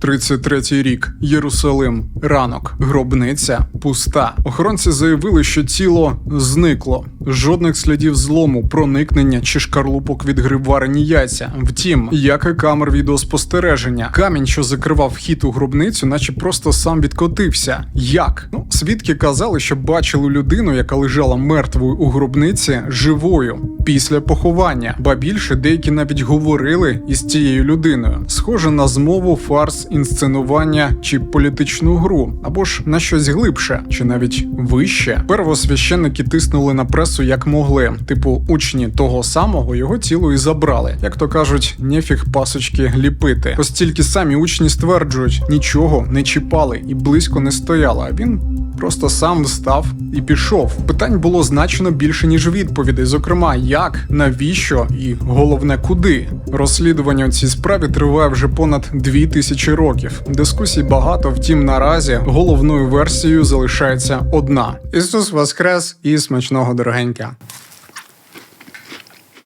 33-й рік, Єрусалим, ранок, гробниця пуста. Охоронці заявили, що тіло зникло. Жодних слідів злому, проникнення чи шкарлупок від гриварені яйця. Втім, як і камер відеоспостереження, камінь, що закривав вхід у гробницю, наче просто сам відкотився. Як? Ну, свідки казали, що бачили людину, яка лежала мертвою у гробниці, живою після поховання. Ба більше деякі навіть говорили із цією людиною. Схоже на змову, фарс, інсценування чи політичну гру, або ж на щось глибше, чи навіть вище. Первосвященники тиснули на пресу як могли. Типу, учні того самого його тіло і забрали. Як то кажуть, нефіг пасочки ліпити. Оскільки самі учні стверджують, нічого не чіпали і близько не стояли. А він просто сам встав і пішов. Питань було значно більше ніж відповідей. Зокрема, як, навіщо і головне, куди. Розслідування у цій справі триває вже понад дві тисячі років. Дискусій багато, втім, наразі головною версією залишається одна: Ісус Воскрес і смачного дорогенька.